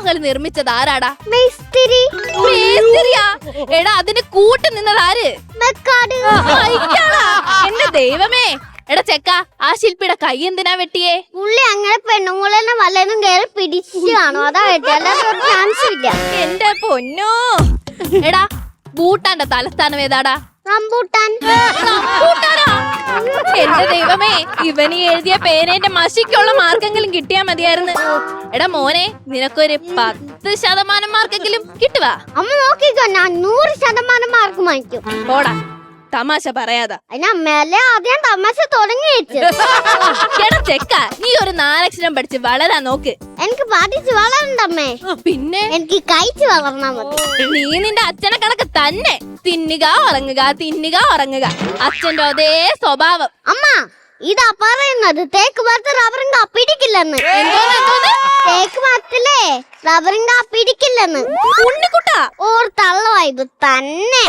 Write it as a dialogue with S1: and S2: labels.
S1: താജ്മഹൽ നിർമ്മിച്ചത് ആരാടാ?
S2: മേസ്തിരി.
S1: മേസ്തിരിയാ? എടാ അതിന് കൂട്ട് നിന്നത് ആര്? എന്റെ ദൈവമേ. എടാ ചെക്ക ആ ശില്പിയുടെ കൈ എന്തിനാ വെട്ടിയേ?
S2: പുള്ളി അങ്ങനെ പെണ്ണുങ്ങളെന്നെ വല്ലതും കയറി പിടിച്ചാണോ അതാ ചാൻസ് ഇല്ല.
S1: എന്റെ പൊന്നോ. എടാ ഭൂട്ടാന്റെ തലസ്ഥാനം ഏതാടാ?
S2: റംബൂട്ടാൻ?
S1: എന്റെ ദൈവമേ ഇവന് എഴുതിയ പേനേന്റെ മഷിക്കുള്ള മാർക്കെങ്കിലും കിട്ടിയാ മതിയായിരുന്നു. എടാ മോനെ നിനക്കൊരു പത്ത് ശതമാനം മാർക്കെങ്കിലും കിട്ടുവാ.
S2: അമ്മ നോക്കിക്കോ ഞാൻ നൂറ് ശതമാനം മാർക്ക് വാങ്ങിക്കും.
S1: പോടാ തമാശ പറയാതാ.
S2: അതിന് അമ്മയല്ലേ ആദ്യം തമാശ തുടങ്ങി
S1: ചെക്ക നീ ഒരു നാലക്ഷരം പഠിച്ച് വളരാൻ നോക്ക്.
S2: എനിക്ക് പഠിച്ച് വളരണ്ടമ്മേ
S1: പിന്നെ?
S2: എനിക്ക് കഴിച്ച് വളർന്നാ മതി.
S1: നീ നിന്റെ അച്ഛനെ കണക്ക് തന്നെ. തിന്നുക ഉറങ്ങുക തിന്നുക ഉറങ്ങുക. അച്ഛന്റെ അതേ സ്വഭാവം.
S2: അമ്മ ഇതാ പറയുന്നത്. തേക്ക് മരത്ത് റബ്ബറും കാ പിടിക്കില്ലെന്ന്
S1: എന്തോന്ന് എന്തോന്ന്?
S2: തേക്ക് മരത്തിലേ റബ്ബറും കാ പിടിക്കില്ലെന്ന്
S1: ഉണ്ണിക്കുട്ടാ.
S2: ഓർ തള്ളവായത് തന്നെ.